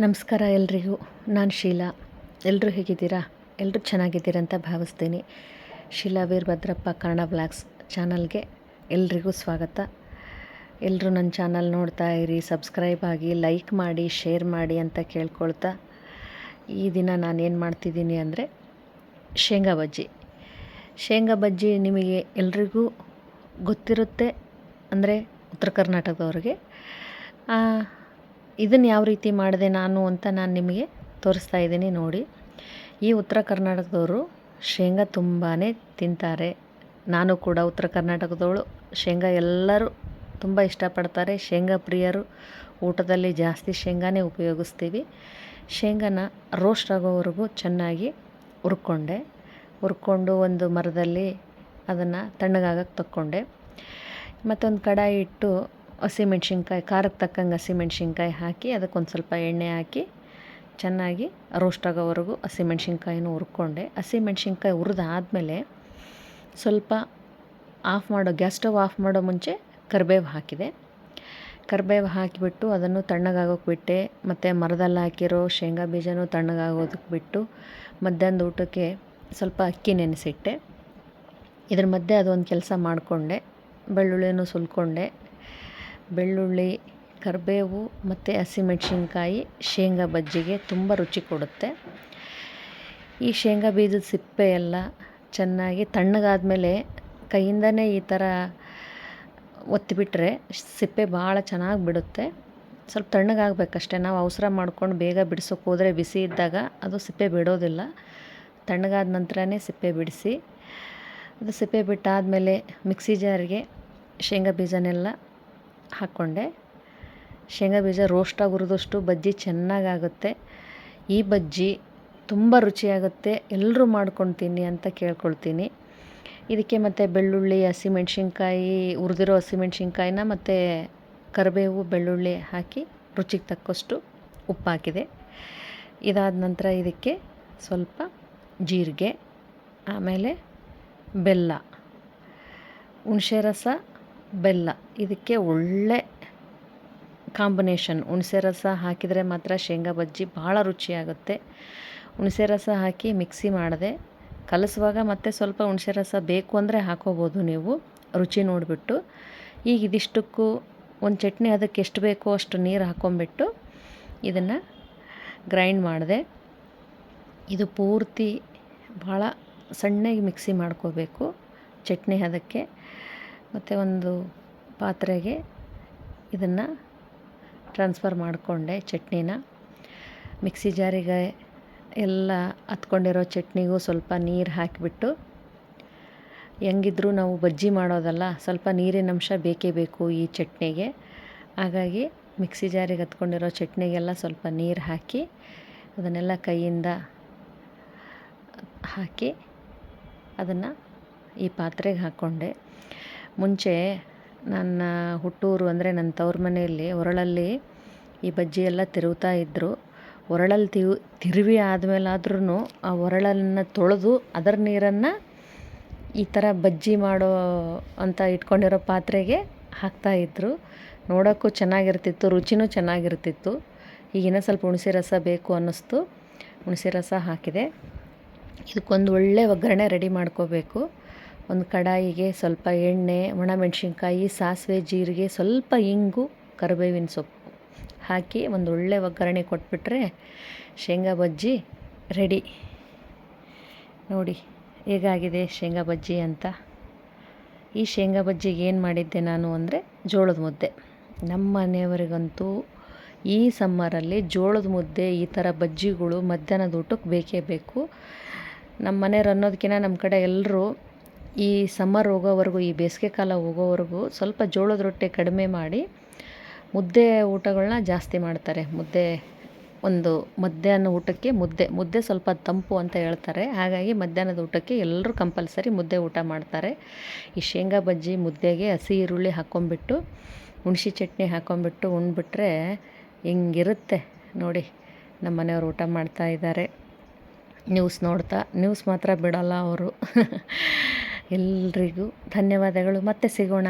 ನಮಸ್ಕಾರ ಎಲ್ರಿಗೂ. ನಾನು ಶೀಲಾ. ಎಲ್ಲರೂ ಹೇಗಿದ್ದೀರಾ? ಎಲ್ಲರೂ ಚೆನ್ನಾಗಿದ್ದೀರಂತ ಭಾವಿಸ್ತೀನಿ. ಶೀಲಾ ವೀರಭದ್ರಪ್ಪ ಕನ್ನಡ ಬ್ಲಾಗ್ಸ್ ಚಾನಲ್ಗೆ ಎಲ್ರಿಗೂ ಸ್ವಾಗತ. ಎಲ್ಲರೂ ನನ್ನ ಚಾನಲ್ ನೋಡ್ತಾ ಇರಿ, ಸಬ್ಸ್ಕ್ರೈಬ್ ಆಗಿ, ಲೈಕ್ ಮಾಡಿ, ಶೇರ್ ಮಾಡಿ ಅಂತ ಕೇಳ್ಕೊಳ್ತಾ ಈ ದಿನ ನಾನೇನು ಮಾಡ್ತಿದ್ದೀನಿ ಅಂದರೆ ಶೇಂಗಾ ಬಜ್ಜಿ. ಶೇಂಗಾ ಬಜ್ಜಿ ನಿಮಗೆ ಎಲ್ರಿಗೂ ಗೊತ್ತಿರುತ್ತೆ ಅಂದರೆ ಉತ್ತರ ಕರ್ನಾಟಕದವ್ರಿಗೆ. ಇದನ್ನು ಯಾವ ರೀತಿ ಮಾಡಿದೆ ನಾನು ಅಂತ ನಾನು ನಿಮಗೆ ತೋರಿಸ್ತಾ ಇದ್ದೀನಿ ನೋಡಿ. ಈ ಉತ್ತರ ಕರ್ನಾಟಕದವರು ಶೇಂಗಾ ತುಂಬಾ ತಿಂತಾರೆ. ನಾನು ಕೂಡ ಉತ್ತರ ಕರ್ನಾಟಕದವಳು. ಶೇಂಗಾ ಎಲ್ಲರೂ ತುಂಬ ಇಷ್ಟಪಡ್ತಾರೆ. ಶೇಂಗಾ ಪ್ರಿಯರು, ಊಟದಲ್ಲಿ ಜಾಸ್ತಿ ಶೇಂಗಾನೇ ಉಪಯೋಗಿಸ್ತೀವಿ. ಶೇಂಗಾನ ರೋಸ್ಟ್ ಆಗೋವರೆಗೂ ಚೆನ್ನಾಗಿ ಹುರ್ಕೊಂಡೆ. ಹುರ್ಕೊಂಡು ಒಂದು ಮರದಲ್ಲಿ ಅದನ್ನು ತಣ್ಣಗಾಗಕ್ಕೆ ತಕ್ಕೊಂಡೆ ಮತ್ತೊಂದು ಕಡಾಯಿ ಇಟ್ಟು ಹಸಿಮೆಣ್ಸಿನ್ಕಾಯಿ ಖಾರಕ್ಕೆ ತಕ್ಕಂಗೆ ಹಸಿಮೆಣ್ಸಿನ್ಕಾಯಿ ಹಾಕಿ ಅದಕ್ಕೊಂದು ಸ್ವಲ್ಪ ಎಣ್ಣೆ ಹಾಕಿ ಚೆನ್ನಾಗಿ ರೋಸ್ಟ್ ಆಗೋವರೆಗೂ ಹಸಿಮೆಣ್ಸಿನ್ಕಾಯಿನೂ ಹುರ್ಕೊಂಡೆ. ಹಸಿಮೆಣ್ಸಿನ್ಕಾಯಿ ಹುರಿದಾದ್ಮೇಲೆ ಸ್ವಲ್ಪ ಆಫ್ ಮಾಡೋ ಗ್ಯಾಸ್ ಸ್ಟವ್ ಆಫ್ ಮಾಡೋ ಮುಂಚೆ ಕರಿಬೇವು ಹಾಕಿದೆ. ಕರಿಬೇವು ಹಾಕಿಬಿಟ್ಟು ಅದನ್ನು ತಣ್ಣಗಾಗೋಕೆ ಬಿಟ್ಟೆ, ಮತ್ತು ಮರದಲ್ಲಿ ಹಾಕಿರೋ ಶೇಂಗಾ ಬೀಜನೂ ತಣ್ಣಗಾಗೋದಕ್ಕೆ ಬಿಟ್ಟು ಮಧ್ಯಾಹ್ನದ ಊಟಕ್ಕೆ ಸ್ವಲ್ಪ ಅಕ್ಕಿ ನೆನೆಸಿಟ್ಟೆ. ಇದ್ರ ಮಧ್ಯೆ ಅದೊಂದು ಕೆಲಸ ಮಾಡಿಕೊಂಡೆ, ಬೆಳ್ಳುಳ್ಳಿನೂ ಸುಲ್ಕೊಂಡೆ. ಬೆಳ್ಳುಳ್ಳಿ, ಕರಿಬೇವು ಮತ್ತು ಹಸಿಮೆಣ್ಸಿನ್ಕಾಯಿ, ಶೇಂಗಾ ಬಜ್ಜಿಗೆ ತುಂಬ ರುಚಿ ಕೊಡುತ್ತೆ. ಈ ಶೇಂಗಾ ಬೀಜದ ಸಿಪ್ಪೆ ಎಲ್ಲ ಚೆನ್ನಾಗಿ ತಣ್ಣಗಾದಮೇಲೆ ಕೈಯಿಂದನೇ ಈ ಥರ ಒತ್ತಿಬಿಟ್ರೆ ಸಿಪ್ಪೆ ಭಾಳ ಚೆನ್ನಾಗಿ ಬಿಡುತ್ತೆ. ಸ್ವಲ್ಪ ತಣ್ಣಗಾಗಬೇಕಷ್ಟೆ, ನಾವು ಅವಸರ ಮಾಡ್ಕೊಂಡು ಬೇಗ ಬಿಡಿಸೋಕೆ ಹೋದರೆ ಬಿಸಿ ಇದ್ದಾಗ ಅದು ಸಿಪ್ಪೆ ಬಿಡೋದಿಲ್ಲ. ತಣ್ಣಗಾದ ನಂತರನೇ ಸಿಪ್ಪೆ ಬಿಡಿಸಿ, ಅದು ಸಿಪ್ಪೆ ಬಿಟ್ಟಾದಮೇಲೆ ಮಿಕ್ಸಿ ಜಾರಿಗೆ ಶೇಂಗಾ ಬೀಜನೆಲ್ಲ ಹಾಕ್ಕೊಂಡೆ ಶೇಂಗಾ ಬೀಜ ರೋಸ್ಟಾಗಿ ಹುರಿದಷ್ಟು ಬಜ್ಜಿ ಚೆನ್ನಾಗಾಗುತ್ತೆ. ಈ ಬಜ್ಜಿ ತುಂಬ ರುಚಿಯಾಗುತ್ತೆ. ಎಲ್ಲರೂ ಮಾಡ್ಕೊಂಡು ಅಂತ ಕೇಳ್ಕೊಳ್ತೀನಿ. ಇದಕ್ಕೆ ಮತ್ತು ಬೆಳ್ಳುಳ್ಳಿ, ಹಸಿಮೆಣ್ಸಿನ್ಕಾಯಿ ಹುರಿದಿರೋ ಹಸಿಮೆಣ್ಸಿನ್ಕಾಯಿನ ಮತ್ತು ಕರಿಬೇವು, ಬೆಳ್ಳುಳ್ಳಿ ಹಾಕಿ ರುಚಿಗೆ ತಕ್ಕಷ್ಟು ಉಪ್ಪು ಹಾಕಿದೆ ಇದಾದ ನಂತರ ಇದಕ್ಕೆ ಸ್ವಲ್ಪ ಜೀರಿಗೆ, ಆಮೇಲೆ ಬೆಲ್ಲ, ಹುಣಸೆ ರಸ ಬೆಲ್ಲ. ಇದಕ್ಕೆ ಒಳ್ಳೆ ಕಾಂಬಿನೇಷನ್. ಹುಣಸೆ ರಸ ಹಾಕಿದರೆ ಮಾತ್ರ ಶೇಂಗಾ ಬಜ್ಜಿ ಭಾಳ ರುಚಿಯಾಗುತ್ತೆ. ಹುಣಸೆ ರಸ ಹಾಕಿ ಮಿಕ್ಸಿ ಮಾಡಿದೆ ಕಲಸುವಾಗ ಮತ್ತೆ ಸ್ವಲ್ಪ ಹುಣಸೆ ರಸ ಬೇಕು ಅಂದರೆ ಹಾಕೋಬೋದು ನೀವು. ರುಚಿ ನೋಡಿಬಿಟ್ಟು. ಈಗ ಇದಿಷ್ಟಕ್ಕೂ ಒಂದು ಚಟ್ನಿ ಅದಕ್ಕೆ ಎಷ್ಟು ಬೇಕೋ ಅಷ್ಟು ನೀರು ಹಾಕ್ಕೊಂಬಿಟ್ಟು ಇದನ್ನು ಗ್ರೈಂಡ್ ಮಾಡಿದೆ. ಇದು ಪೂರ್ತಿ ಭಾಳ ಸಣ್ಣಗೆ ಮಿಕ್ಸಿ ಮಾಡ್ಕೋಬೇಕು. ಚಟ್ನಿ ಅದಕ್ಕೆ ಮತ್ತು ಒಂದು ಪಾತ್ರೆಗೆ ಇದನ್ನು ಟ್ರಾನ್ಸ್ಫರ್ ಮಾಡಿಕೊಂಡೆ ಚಟ್ನಿನ. ಮಿಕ್ಸಿ ಜಾರಿಗೆ ಎಲ್ಲ ಹತ್ಕೊಂಡಿರೋ ಚಟ್ನಿಗೂ ಸ್ವಲ್ಪ ನೀರು ಹಾಕಿಬಿಟ್ಟು, ಹೆಂಗಿದ್ರೂ ನಾವು ಬಜ್ಜಿ ಮಾಡೋದಲ್ಲ, ಸ್ವಲ್ಪ ನೀರಿನ ಅಂಶ ಬೇಕೇ ಬೇಕು ಈ ಚಟ್ನಿಗೆ. ಹಾಗಾಗಿ ಮಿಕ್ಸಿ ಜಾರಿಗೆ ಹತ್ಕೊಂಡಿರೋ ಚಟ್ನಿಗೆಲ್ಲ ಸ್ವಲ್ಪ ನೀರು ಹಾಕಿ, ಅದನ್ನೆಲ್ಲ ಕೈಯಿಂದ ಹಾಕಿ ಅದನ್ನು ಈ ಪಾತ್ರೆಗೆ ಹಾಕ್ಕೊಂಡೆ ಮುಂಚೆ ನನ್ನ ಹುಟ್ಟೂರು ಅಂದರೆ ನನ್ನ ತವ್ರ ಮನೆಯಲ್ಲಿ ಒರಳಲ್ಲಿ ಈ ಬಜ್ಜಿ ಎಲ್ಲ ತಿರುಗ್ತಾ ಇದ್ದರು ಒರಳಲ್ಲಿ ತಿವ್ ತಿರುವಿ ಆದಮೇಲಾದ್ರೂ ಆ ಹೊರಳನ್ನು ತೊಳೆದು ಅದರ ನೀರನ್ನು ಈ ಥರ ಬಜ್ಜಿ ಮಾಡೋ ಅಂತ ಇಟ್ಕೊಂಡಿರೋ ಪಾತ್ರೆಗೆ ಹಾಕ್ತಾಯಿದ್ರು ನೋಡೋಕ್ಕೂ ಚೆನ್ನಾಗಿರ್ತಿತ್ತು, ರುಚಿನೂ ಚೆನ್ನಾಗಿರ್ತಿತ್ತು. ಈಗಿನ ಸ್ವಲ್ಪ ಹುಣಸೆ ರಸ ಬೇಕು ಅನ್ನಿಸ್ತು. ಹುಣಸೆ ರಸ ಹಾಕಿದೆ. ಇದಕ್ಕೊಂದು ಒಳ್ಳೆ ಒಗ್ಗರಣೆ ರೆಡಿ ಮಾಡ್ಕೋಬೇಕು. ಒಂದು ಕಡಾಯಿಗೆ ಸ್ವಲ್ಪ ಎಣ್ಣೆ, ಒಣಮೆಣಸಿನ್ಕಾಯಿ, ಸಾಸಿವೆ, ಜೀರಿಗೆ, ಸ್ವಲ್ಪ ಇಂಗು, ಕರಿಬೇವಿನ ಸೊಪ್ಪು ಹಾಕಿ ಒಂದು ಒಳ್ಳೆ ಒಗ್ಗರಣೆ ಕೊಟ್ಬಿಟ್ರೆ ಶೇಂಗಾ ಬಜ್ಜಿ ರೆಡಿ. ನೋಡಿ, ಹೇಗಾಗಿದೆ ಶೇಂಗಾ ಬಜ್ಜಿ ಅಂತ? ಈ ಶೇಂಗಾ ಬಜ್ಜಿಗೆ ಏನು ಮಾಡಿದ್ದೆ ನಾನು ಅಂದರೆ ಜೋಳದ ಮುದ್ದೆ. ನಮ್ಮ ಮನೆಯವರಿಗಂತೂ ಈ ಸಮ್ಮರಲ್ಲಿ ಜೋಳದ ಮುದ್ದೆ, ಈ ಥರ ಬಜ್ಜಿಗಳು ಮಧ್ಯಾಹ್ನದ ಊಟಕ್ಕೆ ಬೇಕೇ ಬೇಕು. ನಮ್ಮ ಮನೆಯವ್ರು ಅನ್ನೋದಕ್ಕಿಂತ ನಮ್ಮ ಕಡೆ ಎಲ್ಲರೂ ಈ ಸಮ್ಮರ್ ಹೋಗೋವರೆಗೂ, ಈ ಬೇಸಿಗೆ ಕಾಲ ಹೋಗೋವರೆಗೂ ಸ್ವಲ್ಪ ಜೋಳದ ರೊಟ್ಟಿ ಕಡಿಮೆ ಮಾಡಿ ಮುದ್ದೆ ಊಟಗಳನ್ನ ಜಾಸ್ತಿ ಮಾಡ್ತಾರೆ. ಮುದ್ದೆ ಒಂದು ಮಧ್ಯಾಹ್ನ ಊಟಕ್ಕೆ ಮುದ್ದೆ ಮುದ್ದೆ ಸ್ವಲ್ಪ ತಂಪು ಅಂತ ಹೇಳ್ತಾರೆ. ಹಾಗಾಗಿ ಮಧ್ಯಾಹ್ನದ ಊಟಕ್ಕೆ ಎಲ್ಲರೂ ಕಂಪಲ್ಸರಿ ಮುದ್ದೆ ಊಟ ಮಾಡ್ತಾರೆ. ಈ ಶೇಂಗಾ ಬಜ್ಜಿ ಮುದ್ದೆಗೆ ಹಸಿ ಈರುಳ್ಳಿ ಹಾಕ್ಕೊಂಬಿಟ್ಟು ಹುಣಸಿ ಚಟ್ನಿ ಹಾಕ್ಕೊಂಬಿಟ್ಟು ಉಣ್ಬಿಟ್ರೆ ಹಿಂಗಿರುತ್ತೆ ನೋಡಿ ನಮ್ಮ ಮನೆಯವರು ಊಟ ಮಾಡ್ತಾ ಇದ್ದಾರೆ. ನ್ಯೂಸ್ ನೋಡ್ತಾ, ನ್ಯೂಸ್ ಮಾತ್ರ ಬಿಡಲ್ಲ ಅವರು. ಎಲ್ರಿಗೂ ಧನ್ಯವಾದಗಳು. ಮತ್ತೆ ಸಿಗೋಣ.